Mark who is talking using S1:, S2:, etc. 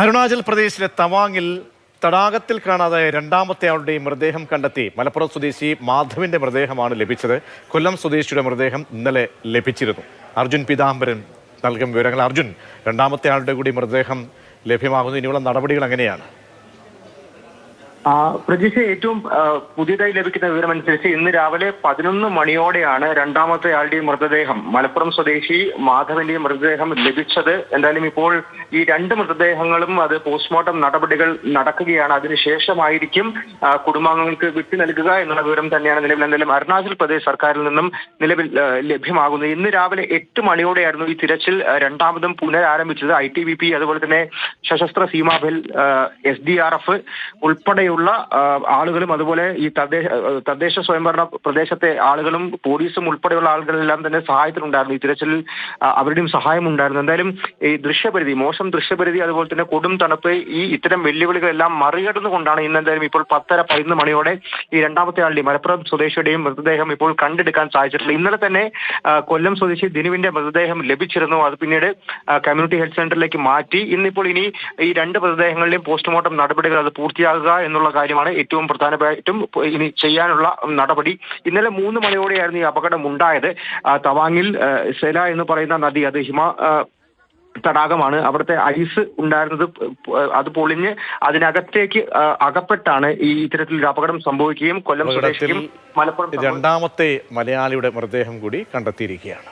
S1: അരുണാചൽ പ്രദേശിലെ തവാങ്ങിൽ തടാകത്തിൽ കാണാതായ രണ്ടാമത്തെ ആളുടെ മൃതദേഹം കണ്ടെത്തി. മലപ്പുറം സ്വദേശി മാധവിന്റെ മൃതദേഹമാണ് ലഭിച്ചത്. കൊല്ലം സ്വദേശിയുടെ മൃതദേഹം ഇന്നലെ ലഭിച്ചിരുന്നു. അർജുൻ പീതാംബരൻ നൽകും വിവരങ്ങൾ. അർജുൻ രണ്ടാമത്തെ ആളുടെ കൂടി മൃതദേഹം ലഭ്യമാകുന്നു ഇനിയുള്ള നടപടികൾ എങ്ങനെയാണ്?
S2: പ്രജീഷ് ഏറ്റവും പുതിയതായി ലഭിക്കുന്ന വിവരമനുസരിച്ച് ഇന്ന് രാവിലെ പതിനൊന്ന് മണിയോടെയാണ് രണ്ടാമത്തെ ആളുടെയും മൃതദേഹം മലപ്പുറം സ്വദേശി മാധവന്റെയും മൃതദേഹം ലഭിച്ചത്. എന്തായാലും ഇപ്പോൾ ഈ രണ്ട് മൃതദേഹങ്ങളും അത് പോസ്റ്റ്മോർട്ടം നടപടികൾ നടക്കുകയാണ്. അതിനുശേഷമായിരിക്കും കുടുംബാംഗങ്ങൾക്ക് വിട്ടു നൽകുക എന്നുള്ള വിവരം തന്നെയാണ് നിലവിൽ എന്തായാലും അരുണാചൽ പ്രദേശ് സർക്കാരിൽ നിന്നും നിലവിൽ ലഭ്യമാകുന്നത്. ഇന്ന് രാവിലെ എട്ട് മണിയോടെയായിരുന്നു ഈ തിരച്ചിൽ. രണ്ടാമതും പുനരാരംഭിച്ചത്. ഐ ടി ബി പി അതുപോലെ തന്നെ Sashastra Seemabal S D R F ഉൾപ്പെടെയുള്ള ആളുകളും അതുപോലെ ഈ തദ്ദേശ തദ്ദേശ സ്വയംഭരണ പ്രദേശത്തെ ആളുകളും പോലീസും ഉൾപ്പെടെയുള്ള ആളുകളെല്ലാം തന്നെ സഹായത്തിനുണ്ടായിരുന്നു ഈ തിരച്ചിലിൽ അവരുടെയും സഹായം ഉണ്ടായിരുന്നു എന്തായാലും ഈ ദൃശ്യപരിധി മോശം ദൃശ്യപരിധി അതുപോലെ തന്നെ കൊടും തണുപ്പ് ഈ ഇത്തരം വെല്ലുവിളികളെല്ലാം മറികടന്നുകൊണ്ടാണ് ഇന്ന് എന്തായാലും ഇപ്പോൾ പത്തര പതിനൊന്ന് മണിയോടെ ഈ രണ്ടാമത്തെ ആളുടെയും മലപ്പുറം സ്വദേശിയുടെയും മൃതദേഹം ഇപ്പോൾ കണ്ടെടുക്കാൻ സാധിച്ചിട്ടുള്ളത് ഇന്നലെ തന്നെ കൊല്ലം സ്വദേശി ദിനുവിന്റെ മൃതദേഹം ലഭിച്ചിരുന്നു. അത് പിന്നീട് കമ്മ്യൂണിറ്റി ഹെൽത്ത് സെന്ററിലേക്ക് മാറ്റി. ഇന്നിപ്പോൾ ഇനി ഈ രണ്ട് മൃതദേഹങ്ങളിലെയും പോസ്റ്റ്മോർട്ടം നടപടികൾ അത് പൂർത്തിയാകുക എന്നുള്ള കാര്യമാണ് ഏറ്റവും പ്രധാനമായിട്ടും ഇനി ചെയ്യാനുള്ള നടപടി. ഇന്നലെ മൂന്ന് മണിയോടെയായിരുന്നു ഈ അപകടം ഉണ്ടായത്. തവാങ്ങിൽ സെല എന്ന് പറയുന്ന നദി അത് ഹിമ തടാകമാണ്. അവിടുത്തെ ഐസ് ഉണ്ടായിരുന്നത് അത് പൊളിഞ്ഞ് അതിനകത്തേക്ക് അകപ്പെട്ടാണ് ഈ ഇത്തരത്തിലൊരു അപകടം സംഭവിക്കുകയും കൊല്ലം സ്വദേശിക്കും മലപ്പുറം
S1: രണ്ടാമത്തെ മലയാളിയുടെ മൃതദേഹം കൂടി കണ്ടെത്തിയിരിക്കുകയാണ്.